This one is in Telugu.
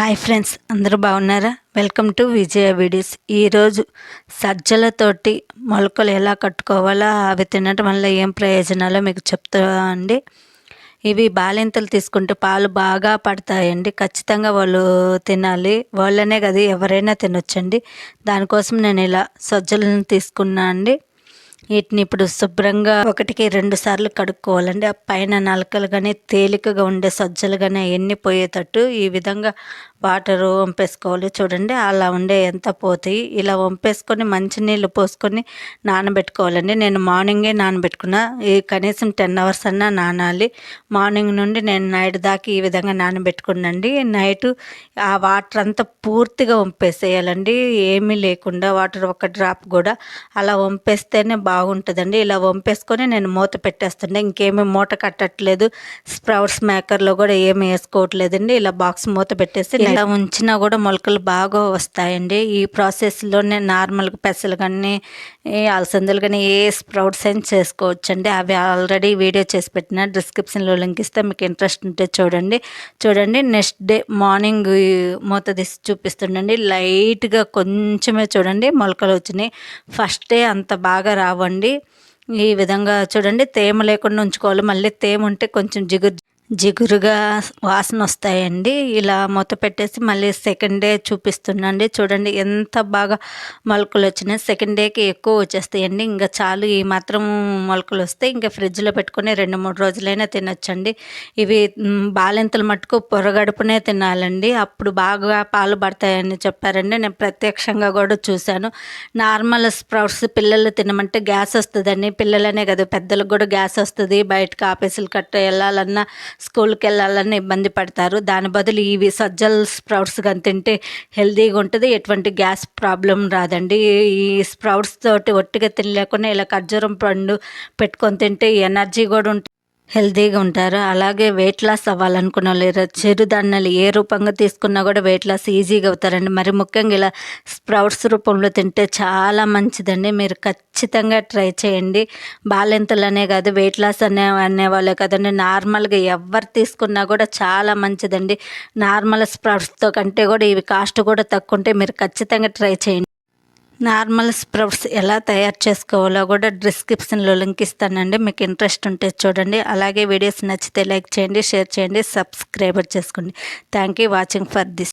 హాయ్ ఫ్రెండ్స్ అందరూ బాగున్నారా? Welcome to Vijaya videos. ఈరోజు సజ్జలతోటి మొలకలు ఎలా కట్టుకోవాలో అవి తినడం వల్ల ఏం ప్రయోజనాలో మీకు చెప్తా అండి. ఇవి బాలింతలు తీసుకుంటే పాలు బాగా పడతాయండి. ఖచ్చితంగా వాళ్ళు తినాలి. వాళ్ళనే కదా ఎవరైనా తినొచ్చండి. దానికోసం నేను ఇలా సజ్జలను తీసుకున్నా అండి. వీటిని ఇప్పుడు శుభ్రంగా ఒకటికి రెండు సార్లు కడుక్కోవాలండి. ఆ పైన నలకలు కానీ తేలికగా ఉండే సజ్జలు కానీ అవన్నీ పోయేటట్టు ఈ విధంగా వాటర్ వంపేసుకోవాలి. చూడండి అలా ఉండే ఎంత పోతాయి. ఇలా వంపేసుకొని మంచినీళ్ళు పోసుకొని నానబెట్టుకోవాలండి. నేను మార్నింగే నానబెట్టుకున్నా ఈ కనీసం టెన్ అవర్స్ అన్నా నానాలి. మార్నింగ్ నుండి నేను నైట్ దాకా ఈ విధంగా నానబెట్టుకున్నాండి. నైట్ ఆ వాటర్ అంతా పూర్తిగా వంపేసేయాలండి. ఏమీ లేకుండా వాటర్ ఒక డ్రాప్ కూడా అలా వంపేస్తేనే బాగుంటుందండి. ఇలా వంపేసుకొని నేను మూత పెట్టేస్తుండే. ఇంకేమీ మూట కట్టట్లేదు. స్ప్రౌట్స్ మేకర్లో కూడా ఏమి వేసుకోవట్లేదండి. ఇలా బాక్స్ మూత పెట్టేసి ఇలా ఉంచినా కూడా మొలకలు బాగా వస్తాయండి. ఈ ప్రాసెస్లోనే నార్మల్గా పెసలు కానీ అలసందలు కానీ ఏ స్ప్రౌట్స్ అయినా చేసుకోవచ్చండి. అవి ఆల్రెడీ వీడియో చేసి పెట్టిన డిస్క్రిప్షన్లో లింక్ ఇస్తే మీకు ఇంట్రెస్ట్ ఉంటే చూడండి. చూడండి నెక్స్ట్ డే మార్నింగ్ మూత తీసి చూపిస్తుండండి. లైట్గా కొంచెమే చూడండి మొలకలు వచ్చినాయి. ఫస్ట్ డే అంత బాగా వండి ఈ విధంగా చూడండి తేమ లేకుండా ఉంచుకోవాలి. మళ్ళీ తేమ ఉంటే కొంచెం జిగురు జిగురుగా వాసన వస్తాయండి ఇలా మూత పెట్టేసి మళ్ళీ సెకండ్ డే చూపిస్తున్నాండి. చూడండి ఎంత బాగా మొలకలు వచ్చినాయి సెకండ్ డేకి ఎక్కువ వచ్చేస్తాయండి. ఇంకా చాలు ఈ మాత్రం మొలకలు వస్తే ఇంకా ఫ్రిడ్జ్లో పెట్టుకుని రెండు మూడు రోజులైనా తినొచ్చండి. ఇవి బాలింతలు మట్టుకు పొరగడుపునే తినాలండి. అప్పుడు బాగా పాలు పడతాయని చెప్పారండి. నేను ప్రత్యక్షంగా కూడా చూశాను. నార్మల్ స్ప్రౌట్స్ పిల్లలు తినమంటే గ్యాస్ వస్తుందండి. పిల్లలనే కదా పెద్దలకు కూడా గ్యాస్ వస్తుంది. బయటకు ఆఫీసులు కట్ట వెళ్ళాలన్నా స్కూల్కి వెళ్ళాలని ఇబ్బంది పడతారు. దాని బదులు ఇవి సజ్జల్ స్ప్రౌట్స్ కానీ తింటే హెల్తీగా ఉంటుంది. ఎటువంటి గ్యాస్ ప్రాబ్లం రాదండి. ఈ స్ప్రౌట్స్ తోటి ఒట్టిగా తినలేకుండా ఇలా ఖర్జూరం పండు పెట్టుకొని తింటే ఎనర్జీ కూడా ఉంటుంది హెల్తీగా ఉంటారు. అలాగే వెయిట్ లాస్ అవ్వాలనుకున్న లేరు చిరుధాన్యాలు ఏ రూపంగా తీసుకున్నా కూడా వెయిట్ లాస్ ఈజీగా అవుతారండి. మరి ముఖ్యంగా ఇలా స్ప్రౌట్స్ రూపంలో తింటే చాలా మంచిదండి. మీరు ఖచ్చితంగా ట్రై చేయండి. బాలెంతలనే కాదు వెయిట్ లాస్ అనే అనేవాళ్ళే కదండి. నార్మల్గా ఎవరు తీసుకున్నా కూడా చాలా మంచిదండి. నార్మల్ స్ప్రౌట్స్తో కంటే కూడా ఇవి కాస్ట్ కూడా తక్కువ ఉంటే మీరు ఖచ్చితంగా ట్రై చేయండి. నార్మల్ స్ప్రౌట్స్ ఎలా తయారు చేసుకోవాలో కూడా డిస్క్రిప్షన్లో లింక్ ఇస్తానండి. మీకు ఇంట్రెస్ట్ ఉంటే చూడండి. అలాగే వీడియోస్ నచ్చితే లైక్ చేయండి షేర్ చేయండి సబ్స్క్రైబర్ చేసుకోండి. Thank you watching for this